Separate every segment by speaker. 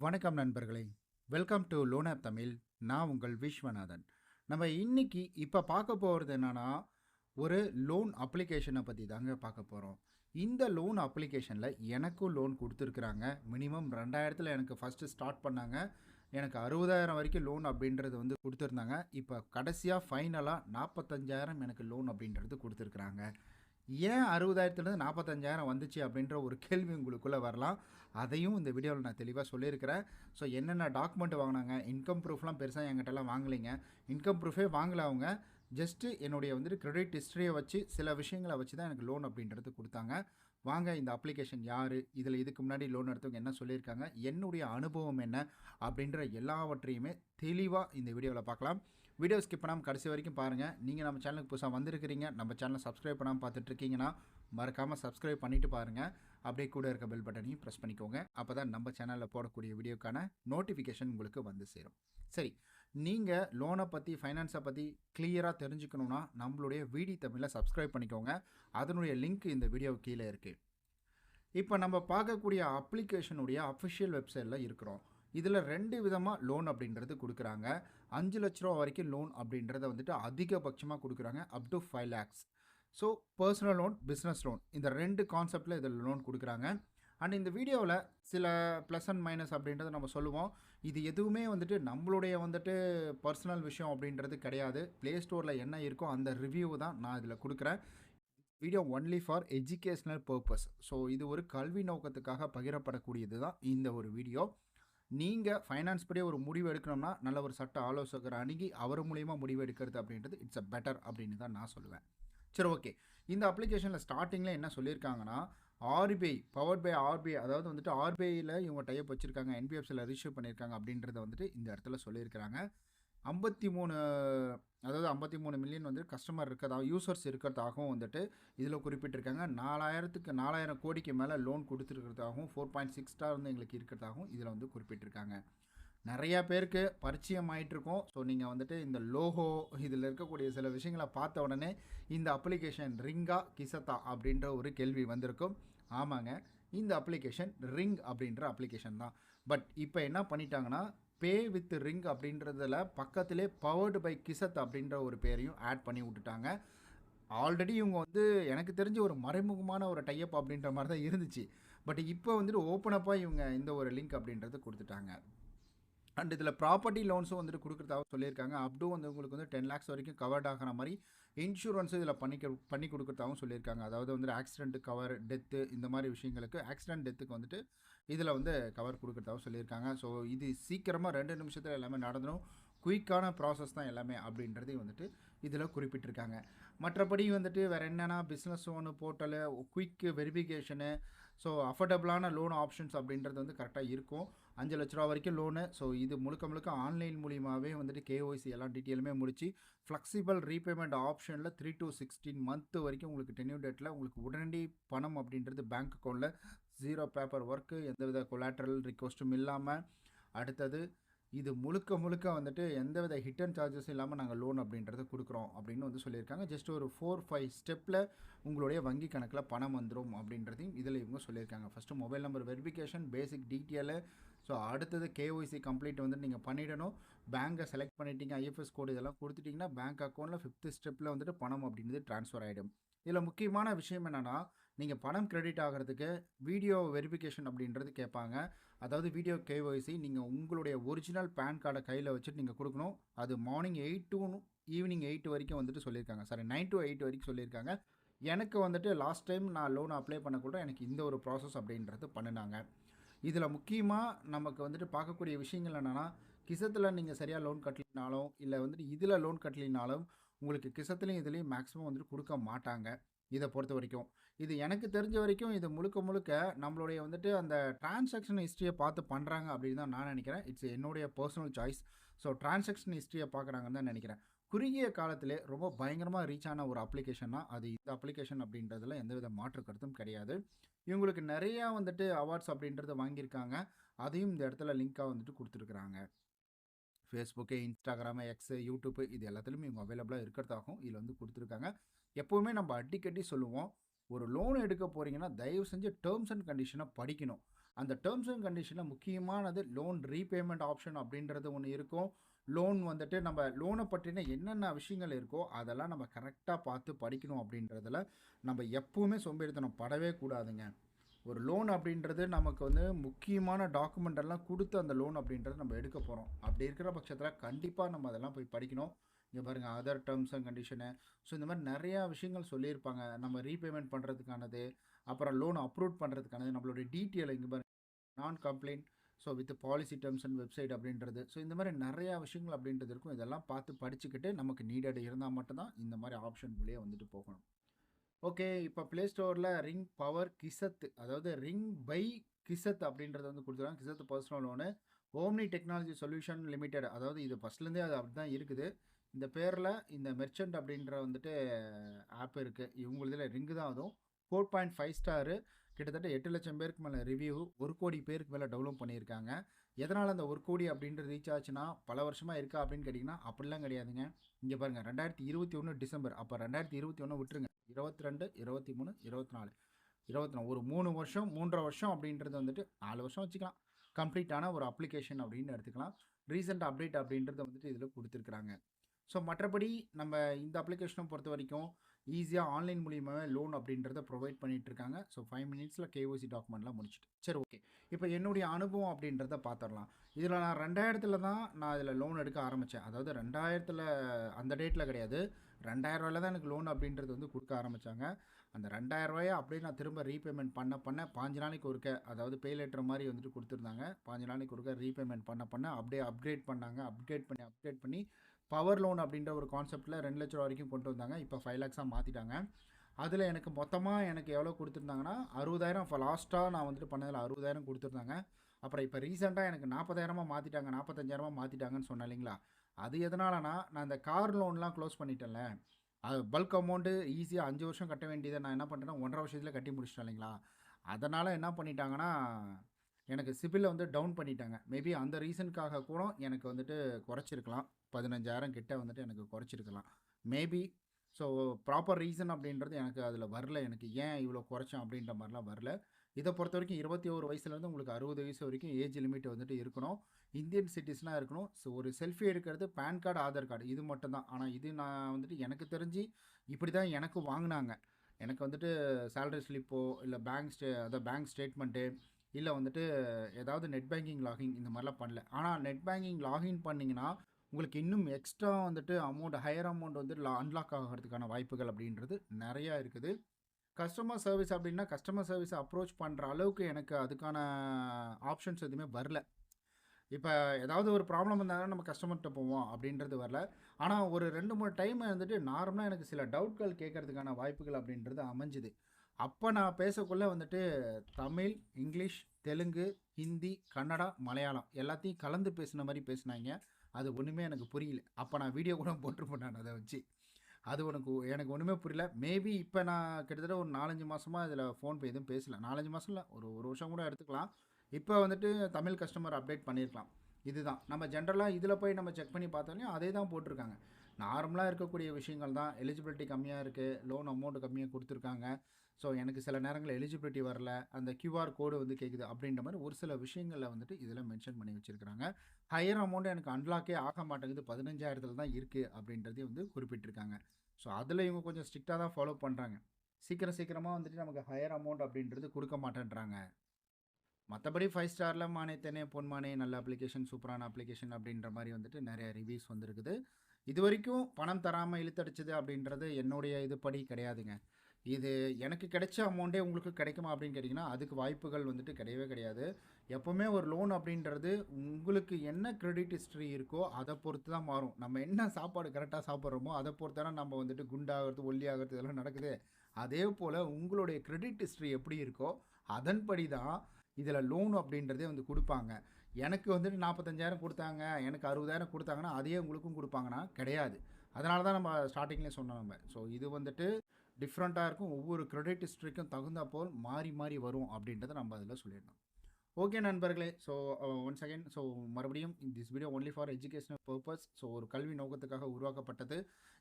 Speaker 1: வணக்கம் நண்பர்களே. Welcome to loan app Tamil நான் உங்கள் விஸ்வநாதன். நம்ம இன்னைக்கு இப்போ பார்க்க போகிறது என்னன்னா ஒரு லோன் அப்ளிகேஷனை பற்றி தாங்க பார்க்க போகிறோம் இந்த லோன் அப்ளிகேஷனில் எனக்கும் லோன் கொடுத்துருக்குறாங்க. மினிமம் ரெண்டாயிரத்தில் எனக்கு ஃபஸ்ட்டு ஸ்டார்ட் பண்ணாங்க. எனக்கு அறுபதாயிரம் வரைக்கும் லோன் அப்படின்றது வந்து கொடுத்துருந்தாங்க. இப்போ கடைசியாக ஃபைனலாக நாற்பத்தஞ்சாயிரம் எனக்கு லோன் அப்படின்றது கொடுத்துருக்குறாங்க. ஏன் அறுபதாயிரத்துலேருந்து நாற்பத்தஞ்சாயிரம் வந்துச்சு அப்படின்ற ஒரு கேள்வி உங்களுக்குள்ளே வரலாம். அதையும் இந்த வீடியோவில் நான் தெளிவாக சொல்லியிருக்கிறேன். ஸோ என்னென்ன டாக்குமெண்ட் வாங்கினாங்க? இன்கம் ப்ரூஃப்லாம் பெருசாக என்கிட்டலாம் வாங்கலைங்க. இன்கம் ப்ரூஃபே வாங்கல அவங்க. ஜஸ்ட்டு என்னுடைய வந்துட்டு கிரெடிட் ஹிஸ்ட்ரியை வச்சு சில விஷயங்களை வச்சு தான் எனக்கு லோன் அப்படின்றது கொடுத்தாங்க. வாங்க இந்த அப்ளிகேஷன் யார்? இதில் இதுக்கு முன்னாடி லோன் எடுத்தவங்க என்ன சொல்லியிருக்காங்க? என்னுடைய அனுபவம் என்ன? அப்படின்ற எல்லாவற்றையுமே தெளிவாக இந்த வீடியோவில் பார்க்கலாம். வீடியோ ஸ்கிப் பண்ணாமல் கடைசி வரைக்கும் பாருங்கள் நீங்கள் நம்ம சேனலுக்கு புதுசாக வந்திருக்கிறீங்க நம்ம சேனலை சப்ஸ்கிரைப் பண்ணாமல் பார்த்துட்டு இருக்கீங்கன்னா மறக்காமல் சப்ஸ்கிரைப் பண்ணிவிட்டு பாருங்கள் அப்படியே கூட இருக்க பெல் பட்டனையும் ப்ரெஸ் பண்ணிக்கோங்க. அப்போ தான் நம்ம சேனலில் போடக்கூடிய வீடியோக்கான நோட்டிஃபிகேஷன் உங்களுக்கு வந்து சேரும். சரி நீங்கள் லோனை பற்றி ஃபைனான்ஸை பற்றி கிளியராக தெரிஞ்சுக்கணுன்னா நம்மளுடைய வீடி தமிழை சப்ஸ்கிரைப் பண்ணிக்கோங்க. அதனுடைய லிங்க் இந்த வீடியோ கீழே இருக்குது இப்போ நம்ம பார்க்கக்கூடிய அப்ளிகேஷனுடைய அஃபிஷியல் வெப்சைட்டில் இருக்கிறோம். இதில் ரெண்டு விதமாக லோன் அப்படின்றது கொடுக்குறாங்க. அஞ்சு லட்ச ரூபா வரைக்கும் லோன் அப்படின்றத வந்துட்டு அதிகபட்சமாக கொடுக்குறாங்க up to five lakhs so personal loan business loan இந்த ரெண்டு கான்செப்டில் இதில் லோன் கொடுக்குறாங்க. அண்ட் இந்த வீடியோவில் சில ப்ளஸ் அண்ட் மைனஸ் அப்படின்றத நம்ம சொல்லுவோம். இது எதுவுமே வந்துட்டு நம்மளுடைய வந்துட்டு பர்சனல் விஷயம் அப்படின்றது கிடையாது. ப்ளே ஸ்டோரில் என்ன இருக்கோ அந்த ரிவ்யூ தான் நான் இதில் கொடுக்குறேன். Video only for educational purpose so இது ஒரு கல்வி நோக்கத்துக்காக பகிரப்படக்கூடியது தான் இந்த ஒரு வீடியோ நீங்கள் ஃபைனான்ஸ் படி ஒரு முடிவு எடுக்கணும்னா நல்ல ஒரு சட்ட ஆலோசகர் அணுகி அவர் மூலியமா முடிவு எடுக்கிறது அப்படின்றது இட்ஸ் அ பெட்டர் அப்படின்னு தான் நான் சொல்லுவேன். சரி ஓகே இந்த அப்ளிகேஷனில் ஸ்டார்டிங்கில் என்ன சொல்லியிருக்காங்கன்னா ஆர்பிஐ பவர்ட் பை ஆர்பிஐ அதாவது வந்துட்டு ஆர்பிஐயில் இவங்க டைப் வச்சுருக்காங்க என்பிஎஃப்சியில் ரிஜிஸ்டர் பண்ணியிருக்காங்க அப்படின்றத வந்துட்டு இந்த இடத்துல சொல்லியிருக்கிறாங்க. ஐம்பத்தி மூணு அதாவது ஐம்பத்தி மூணு மில்லியன் வந்து கஸ்டமர் இருக்கிறதா யூசர்ஸ் இருக்கிறதாகவும் வந்துட்டு இதில் குறிப்பிட்டிருக்காங்க. நாலாயிரத்துக்கு நாலாயிரம் கோடிக்கு மேலே லோன் கொடுத்துருக்கிறதாகவும் ஃபோர் பாயிண்ட் சிக்ஸ் ஸ்டார் வந்து எங்களுக்கு இருக்கிறதாகவும் இதில் வந்து குறிப்பிட்டிருக்காங்க. நிறையா பேருக்கு பரிச்சயம் ஆகிட்டுருக்கோம் ஸோ நீங்கள் வந்துட்டு இந்த லோகோ இதில் இருக்கக்கூடிய சில விஷயங்களை பார்த்த உடனே இந்த அப்ளிகேஷன் ரிங்கா கிசத்தா அப்படின்ற ஒரு கேள்வி வந்திருக்கும். ஆமாங்க. இந்த அப்ளிகேஷன் ரிங் அப்படின்ற அப்ளிகேஷன் தான். பட் இப்போ என்ன பண்ணிட்டாங்கன்னா பே வித் ரிங் அப்படின்றதில் பக்கத்திலே பவர்டு பை கிசத் அப்படின்ற ஒரு பேரையும் ஆட் பண்ணி விட்டுட்டாங்க. ஆல்ரெடி இவங்க வந்து எனக்கு தெரிஞ்ச ஒரு மறைமுகமான ஒரு டைப் அப்படின்ற மாதிரி தான் இருந்துச்சு. பட் இப்போ வந்துட்டு ஓப்பனப்பாக இவங்க இந்த ஒரு லிங்க் அப்படின்றத கொடுத்துட்டாங்க. அண்ட் இதில் ப்ராப்பர்ட்டி லோன்ஸும் வந்துட்டு கொடுக்குறதாக சொல்லியிருக்காங்க. அப்டூ வந்து உங்களுக்கு வந்து டென் லேக்ஸ் வரைக்கும் கவர்ட் ஆகிற மாதிரி இன்சூரன்ஸும் இதில் பண்ணி பண்ணி கொடுக்குறதாகவும் சொல்லியிருக்காங்க. அதாவது வந்து ஆக்சிடென்ட் கவர் டெத்து இந்த மாதிரி விஷயங்களுக்கு ஆக்சிடென்ட் டெத்துக்கு வந்துட்டு இதில் வந்து கவர் கொடுக்குறதாகவும் சொல்லியிருக்காங்க. ஸோ இது சீக்கிரமாக ரெண்டு நிமிஷத்தில் எல்லாமே நடந்துடும் குயிக்கான ப்ராசஸ் தான் எல்லாமே அப்படின்றதையும் வந்துட்டு இதில் குறிப்பிட்டிருக்காங்க. மற்றபடி வந்துட்டு வேறு என்னென்னா business own portal quick verification so அஃபோர்டபுளான loan options அப்படின்றது வந்து கரெக்டாக இருக்கும். அஞ்சு லட்ச ரூபா வரைக்கும் லோனு ஸோ இது முழுக்க முழுக்க ஆன்லைன் மூலியமாகவே வந்துட்டு கேஒய்சி எல்லா டீட்டெயிலுமே முடிச்சு ஃப்ளெக்சிபிள் ரீபேமெண்ட் ஆப்ஷனில் த்ரீ டு சிக்ஸ்டீன் மந்த்து வரைக்கும் உங்களுக்கு டென்யூ டேட்டில் உங்களுக்கு உடனடி பணம் அப்படின்றது பேங்க் அக்கௌண்ட்டில் ஜீரோ பேப்பர் ஒர்க்கு எந்தவித கொலாட்ரல் ரிக்வஸ்ட்டும் இல்லாமல் அடுத்தது இது முழுக்க முழுக்க வந்துட்டு எந்தவித ஹிட் அண்ட் சார்ஜஸ் இல்லாமல் நாங்கள் லோன் அப்படின்றத கொடுக்குறோம் அப்படின்னு வந்து சொல்லியிருக்காங்க. ஜஸ்ட் ஒரு ஃபோர் ஃபைவ் ஸ்டெப்பில் உங்களுடைய வங்கி கணக்கில் பணம் வந்துடும் அப்படின்றதையும் இதில் இவங்க சொல்லியிருக்காங்க. First mobile number verification basic detail so அடுத்தது கேஒய்சி கம்ப்ளீட் வந்து நீங்கள் பண்ணிடணும். பேங்க்கை செலக்ட் பண்ணிட்டீங்க ஐஎஃப்எஸ் கோடு இதெல்லாம் கொடுத்துட்டிங்கன்னா பேங்க் அக்கௌண்ட்டில் ஃபிஃப்த்து ஸ்டெப்பில் வந்துட்டு பணம் அப்படின்றது ட்ரான்ஸ்ஃபர் ஆகிடும் இதில் முக்கியமான விஷயம் என்னென்னா நீங்கள் பணம் கிரெடிட் ஆகிறதுக்கு வீடியோ வெரிஃபிகேஷன் அப்படின்றது கேட்பாங்க. அதாவது வீடியோ கேஒய்சி நீங்கள் உங்களுடைய ஒரிஜினல் பேன் கார்டை கையில் வச்சுட்டு நீங்கள் கொடுக்கணும். அது morning eight to evening eight வரைக்கும் வந்துட்டு சொல்லியிருக்காங்க. சாரி நைன் டு எயிட் வரைக்கும் சொல்லியிருக்காங்க. எனக்கு வந்துட்டு லாஸ்ட் டைம் நான் லோன் அப்ளை பண்ணக்கூட எனக்கு இந்த ஒரு ப்ராசஸ் அப்படின்றது பண்ணினாங்க. இதில் முக்கியமாக நமக்கு வந்துட்டு பார்க்கக்கூடிய விஷயங்கள் என்னென்னா கிசத்தில் நீங்கள் சரியாக லோன் கட்டலினாலும் இல்லை வந்துட்டு இதில் லோன் கட்டலினாலும் உங்களுக்கு கிசத்துலேயும் இதுலேயும் மேக்ஸிமம் வந்துட்டு கொடுக்க மாட்டாங்க. இதை பொறுத்த வரைக்கும். இது எனக்கு தெரிஞ்ச வரைக்கும் இது முழுக்க முழுக்க நம்மளுடைய வந்துட்டு அந்த டிரான்சாக்ஷன் ஹிஸ்ட்ரியை பார்த்து பண்ணுறாங்க அப்படின்னு தான் நான் நினைக்கிறேன். இட்ஸ் என்னுடைய பர்சனல் சாய்ஸ் ஸோ டிரான்சாக்ஷன் ஹிஸ்ட்ரியை பார்க்குறாங்கன்னு தான் நினைக்கிறேன். குறுகிய காலத்திலே ரொம்ப பயங்கரமாக ரீச் ஆன ஒரு அப்ளிகேஷன்னா அது இந்த அப்ளிகேஷன் அப்படின்றதுல எந்தவித மாற்று கருத்தும் கிடையாது. இவங்களுக்கு நிறையா வந்துட்டு அவார்ட்ஸ் அப்படின்றத வாங்கியிருக்காங்க. அதையும் இந்த இடத்துல லிங்காக வந்துட்டு கொடுத்துருக்குறாங்க. ஃபேஸ்புக்கு இன்ஸ்டாகிராமு எக்ஸு யூடியூப்பு இது எல்லாத்துலேயுமே இவங்க அவைலபிளாக இருக்கிறதாகவும் இதில் வந்து கொடுத்துருக்காங்க. எப்போவுமே நம்ம அடிக்கடி சொல்லுவோம் ஒரு லோன் எடுக்க போகிறீங்கன்னா தயவு செஞ்சு டேர்ம்ஸ் அண்ட் கண்டிஷனை படிக்கணும். அந்த டேர்ம்ஸ் அண்ட் கண்டிஷனில் முக்கியமானது லோன் ரீபேமெண்ட் ஆப்ஷன் அப்படின்றது ஒன்று இருக்கும். லோன் வந்துட்டு நம்ம லோனை பற்றின என்னென்ன விஷயங்கள் இருக்கோ அதெல்லாம் நம்ம கரெக்டாக பார்த்து படிக்கணும் அப்படின்றதுல நம்ம எப்போவுமே சோம்பேறித்தனம் படவே கூடாதுங்க. ஒரு லோன் அப்படின்றது நமக்கு வந்து முக்கியமான டாக்குமெண்ட் எல்லாம் கொடுத்து அந்த லோன் அப்படின்றத நம்ம எடுக்க போகிறோம் அப்படி இருக்கிற பட்சத்தில் கண்டிப்பாக நம்ம அதெல்லாம் போய் படிக்கணும். இங்கே பாருங்கள் other terms and condition so இந்த மாதிரி நிறையா விஷயங்கள் சொல்லியிருப்பாங்க. நம்ம ரீபேமெண்ட் பண்ணுறதுக்கானது அப்புறம் லோன் அப்ரூவ் பண்ணுறதுக்கானது நம்மளுடைய டீட்டெயில் இங்கே பாருங்க நான் complaint so with policy terms and website அப்படின்றது. ஸோ இந்த மாதிரி நிறையா விஷயங்கள் அப்படின்றது இருக்கும். இதெல்லாம் பார்த்து படிச்சுக்கிட்டு நமக்கு நீடட் இருந்தால் மட்டும்தான் இந்த மாதிரி ஆப்ஷன் மூலியே வந்துட்டு போகணும். ஓகே. இப்போ ப்ளே ஸ்டோரில் ரிங் பவர் கிசத் அதாவது ரிங் பை கிசத் அப்படின்றத வந்து கொடுத்துருக்காங்க. Kissht personal loan. OnEMI technology solution limited அதாவது இது ஃபஸ்ட்லேருந்தே அது அப்படி தான் இருக்குது. இந்த பேரில் இந்த மெர்ச்சன்ட் அப்படின்ற வந்துட்டு ஆப் இருக்குது இவங்களதில் ரிங்கு தான் அதுவும். ஃபோர் பாயிண்ட் ஃபைவ் ஸ்டாரு கிட்டத்தட்ட எட்டு லட்சம் பேருக்கு மேலே ரிவ்யூ ஒரு கோடி பேருக்கு மேலே டெவலப் பண்ணியிருக்காங்க. எதனால் அந்த ஒரு கோடி அப்படின்றது ரீச் ஆச்சுன்னா பல வருஷமாக இருக்கா அப்படின்னு கேட்டிங்கன்னா அப்படிலாம் கிடையாதுங்க. இங்கே பாருங்கள் ரெண்டாயிரத்தி இருபத்தி ஒன்று டிசம்பர். அப்போ ரெண்டாயிரத்தி இருபத்தி ஒன்று விட்டுருங்க. இருபத்தி ரெண்டு இருபத்தி மூணு இருபத்தி நாலு இருபத்தி நாலு ஒரு மூணு வருஷம் மூன்றரை வருஷம் அப்படின்றது வந்துட்டு நாலு வருஷம் வச்சுக்கலாம். கம்ப்ளீட்டான ஒரு அப்ளிகேஷன் அப்படின்னு எடுத்துக்கலாம். ரீசெண்ட் அப்டேட் அப்படின்றத வந்துட்டு இதில் கொடுத்துருக்குறாங்க. ஸோ மற்றபடி நம்ம இந்த அப்ளிகேஷனை பொறுத்த வரைக்கும் ஈஸியாக ஆன்லைன் மூலியமாகவே லோன் அப்படின்றத ப்ரொவைட் பண்ணிகிட்ருக்காங்க இருக்காங்க ஸோ ஃபைவ் மினிட்ஸில் கேஓசி டாக்குமெண்ட்லாம் முடிச்சுட்டு. சரி ஓகே இப்போ என்னுடைய அனுபவம் அப்படின்றத பார்த்துடலாம் இதில் நான் ரெண்டாயிரத்தில் தான் நான் இதில் லோன் எடுக்க ஆரம்பித்தேன் அதாவது ரெண்டாயிரத்தில் அந்த டேட்டில் கிடையாது. ரெண்டாயிரரூவாயில் தான் எனக்கு லோன் அப்படின்றது வந்து கொடுக்க ஆரம்பித்தாங்க அந்த ரெண்டாயிரரூவாயை அப்படியே நான் திரும்ப ரீபேமெண்ட் பண்ண பண்ண பாஞ்சு நாளைக்கு ஒருக்க அதாவது பே லெட்டர் மாதிரி வந்துட்டு கொடுத்துருந்தாங்க. பாஞ்சு நாளைக்கு ஒருக்க ரீபேமெண்ட் பண்ண பண்ண அப்படியே அப்கிரேட் பண்ணாங்க. அப்கிரேட் பண்ணி அப்கிரேட் பண்ணி பவர் லோன் அப்படின்ற ஒரு கான்செப்ட்டில் ரெண்டு லட்ச ரூபா வரைக்கும் கொண்டு வந்தாங்க. இப்போ ஃபைவ் லேக்ஸாக மாற்றிட்டாங்க அதில் எனக்கு மொத்தமாக எனக்கு எவ்வளோ கொடுத்துருந்தாங்கன்னா அறுபதாயிரம் இப்போ லாஸ்ட்டாக நான் வந்துட்டு பண்ணதில் அறுபதாயிரம் கொடுத்துருந்தாங்க. அப்புறம் இப்போ ரீசெண்டாக எனக்கு நாற்பதாயிரமாக மாற்றிட்டாங்க நாற்பத்தஞ்சாயிரமா மாற்றிட்டாங்கன்னு சொன்னேன் இல்லைங்களா? அது எதனாலனா நான் இந்த கார் லோன்லாம் க்ளோஸ் பண்ணிட்டேன்ல. அது பல்க் அமௌண்ட்டு ஈஸியாக அஞ்சு வருஷம் கட்ட வேண்டியதை நான் என்ன பண்ணுறேன்னா ஒன்றரை வருஷத்தில் கட்டி முடிச்சிட்டேன் இல்லைங்களா? அதனால் என்ன பண்ணிட்டாங்கன்னா எனக்கு சிபிலை வந்து டவுன் பண்ணிட்டாங்க. மேபி அந்த ரீசனுக்காக கூட எனக்கு வந்துட்டு குறைச்சிருக்கலாம். பதினஞ்சாயிரம் கிட்டே வந்துட்டு எனக்கு குறைச்சிருக்கலாம். மேபி ஸோ ப்ராப்பர் ரீசன் அப்படின்றது எனக்கு அதில் வரல. எனக்கு ஏன் இவ்வளோ குறைச்சோம் அப்படின்ற மாதிரிலாம் வரல. இதை பொறுத்த வரைக்கும் இருபத்தி ஒரு வயசுலேருந்து உங்களுக்கு அறுபது வயசு வரைக்கும் ஏஜ் லிமிட் வந்துட்டு இருக்கணும். இந்தியன் சிட்டிஸ்லாம் இருக்கணும். ஸோ ஒரு செல்ஃபி எடுக்கிறது பேன் கார்டு ஆதார் கார்டு இது மட்டும்தான் ஆனால் இது நான் வந்துட்டு எனக்கு தெரிஞ்சு இப்படி தான் எனக்கு வாங்கினாங்க. எனக்கு வந்துட்டு சேலரி ஸ்லிப்போ இல்லை பேங்க் ஸ்டே அதாவது பேங்க் ஸ்டேட்மெண்ட்டு இல்லை வந்துட்டு ஏதாவது நெட் பேங்கிங் லாகின் இந்த மாதிரிலாம் பண்ணல. ஆனால் நெட் பேங்கிங் லாகின் பண்ணிங்கன்னா உங்களுக்கு இன்னும் எக்ஸ்ட்ரா வந்துட்டு அமௌண்ட் ஹையர் அமௌண்ட் வந்து அன்லாக் ஆகிறதுக்கான வாய்ப்புகள் அப்படின்றது நிறையா இருக்குது. கஸ்டமர் சர்வீஸ் அப்படின்னா கஸ்டமர் சர்வீஸை அப்ரோச் பண்ணுற அளவுக்கு எனக்கு அதுக்கான ஆப்ஷன்ஸ் எதுவுமே வரல. இப்போ ஏதாவது ஒரு ப்ராப்ளம் இருந்தாலும் நம்ம கஸ்டமர்கிட்ட போவோம் அப்படின்றது வரல. ஆனால் ஒரு ரெண்டு மூணு டைம் வந்துட்டு நார்மலாக எனக்கு சில டவுட்கள் கேட்கறதுக்கான வாய்ப்புகள் அப்படின்றது அமைஞ்சுது. அப்போ நான் பேசக்குள்ளே வந்துட்டு தமிழ் இங்கிலீஷ் தெலுங்கு ஹிந்தி கன்னடா மலையாளம் எல்லாத்தையும் கலந்து பேசின மாதிரி பேசினாங்க. அது ஒன்றுமே எனக்கு புரியல. அப்போ நான் வீடியோ கூட போட்டிருப்பேன் நான் அதை வச்சு. அது உனக்கு எனக்கு ஒன்றுமே புரியல. மேபி இப்போ நான் கிட்டத்தட்ட ஒரு நாலஞ்சு மாதமாக இதில் ஃபோன்பே எதுவும் பேசல. நாலஞ்சு மாதம் இல்லை ஒரு ஒரு வருஷம் கூட எடுத்துக்கலாம். இப்போ வந்துட்டு தமிழ் கஸ்டமர் அப்டேட் பண்ணியிருக்கலாம். இதுதான். நம்ம ஜென்ரலாக இதில் போய் நம்ம செக் பண்ணி பார்த்தோன்னே அதே தான் போட்டிருக்காங்க நார்மலாக இருக்கக்கூடிய விஷயங்கள் தான். எலிஜிபிலிட்டி கம்மியாக இருக்குது லோன் அமௌண்ட் கம்மியாக கொடுத்துருக்காங்க. ஸோ எனக்கு சில நேரங்களில் எலிஜிபிலிட்டி வரல அந்த கியூஆர் கோடு வந்து கேட்குது அப்படின்ற மாதிரி ஒரு சில விஷயங்களில் வந்துட்டு இதில் மென்ஷன் பண்ணி வச்சுருக்கிறாங்க. ஹையர் அமௌண்ட் எனக்கு அன்லாக்கே ஆக மாட்டேங்குது பதினஞ்சாயிரத்தில் தான் இருக்குது அப்படின்றதையும் வந்து குறிப்பிட்டிருக்காங்க. ஸோ அதில் இவங்க கொஞ்சம் ஸ்ட்ரிக்டாக தான் ஃபாலோ பண்ணுறாங்க சீக்கிரம் சீக்கிரமாக வந்துட்டு நமக்கு ஹையர் அமௌண்ட் அப்படின்றது கொடுக்க மாட்டேன்றாங்க. மற்றபடி ஃபைவ் ஸ்டாரில் மானே தெனே பொன்மானே நல்ல அப்ளிகேஷன் சூப்பரான அப்ளிகேஷன் அப்படின்ற மாதிரி வந்துட்டு நிறைய ரிவ்யூஸ் வந்திருக்குது. இது வரைக்கும் பணம் தராமல் இழுத்தடிச்சது அப்படின்றது என்னுடைய இதுபடி கிடையாதுங்க. இது எனக்கு கிடைச்ச அமௌண்ட்டே உங்களுக்கு கிடைக்குமா அப்படின்னு கேட்டிங்கன்னா அதுக்கு வாய்ப்புகள் வந்துட்டு கிடையவே கிடையாது. எப்போவுமே ஒரு லோன் அப்படின்றது உங்களுக்கு என்ன கிரெடிட் ஹிஸ்ட்ரி இருக்கோ அதை பொறுத்து தான் மாறும். நம்ம என்ன சாப்பாடு கரெக்டாக சாப்பிட்றோமோ அதை பொறுத்து தானே நம்ம வந்துட்டு குண்டாகிறது ஒல்லி ஆகிறது இதெல்லாம் நடக்குது. அதே போல் உங்களுடைய கிரெடிட் ஹிஸ்ட்ரி எப்படி இருக்கோ அதன்படி தான் இதில் லோன் அப்படின்றதே வந்து கொடுப்பாங்க. எனக்கு வந்துட்டு நாற்பத்தஞ்சாயிரம் கொடுத்தாங்க எனக்கு அறுபதாயிரம் கொடுத்தாங்கன்னா அதே உங்களுக்கும் கொடுப்பாங்கன்னா கிடையாது. அதனால தான் நம்ம ஸ்டார்டிங்லேயே சொன்னோம் நம்ம. ஸோ இது வந்துட்டு டிஃப்ரெண்ட்டாக இருக்கும். ஒவ்வொரு கிரெடிட் ஹிஸ்ட்ரிக்கும் தகுந்த போல் மாறி மாறி வரும் அப்படின்றத நம்ம அதில் சொல்லிடணும். ஓகே நண்பர்களே. ஸோ ஒன்ஸ் அகைன் ஸோ மறுபடியும் this video only for educational purpose so ஒரு கல்வி நோக்கத்துக்காக உருவாக்கப்பட்டது.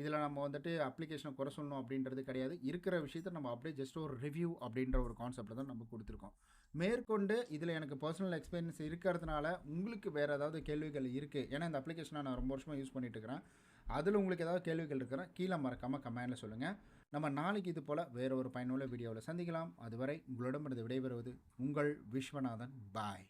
Speaker 1: இதில் நம்ம வந்துட்டு அப்ளிகேஷனை குறை சொல்லணும் அப்படின்றது கிடையாது. இருக்கிற விஷயத்த நம்ம அப்படியே ஜஸ்ட் ஒரு ரிவ்யூ அப்படின்ற ஒரு கான்செப்டில் தான் நம்ம கொடுத்துருக்கோம். மேற்கொண்டு இதில் எனக்கு பர்சனல் எக்ஸ்பீரியன்ஸ் இருக்கிறதுனால உங்களுக்கு வேறு ஏதாவது கேள்விகள் இருக்குது ஏன்னா இந்த அப்ளிகேஷனை நான் ரொம்ப வருஷமாக யூஸ் பண்ணிட்டு இருக்கிறேன். அதில் உங்களுக்கு ஏதாவது கேள்விகள் இருக்கிறேன் கீழே மறக்காமல் கமெண்டில் சொல்லுங்கள் நம்ம நாளைக்கு இது போல் வேறு ஒரு பயனுள்ள வீடியோவில் சந்திக்கலாம். அதுவரை உங்களிடமிருந்து விடைபெறுவது உங்கள் விஸ்வநாதன். பாய்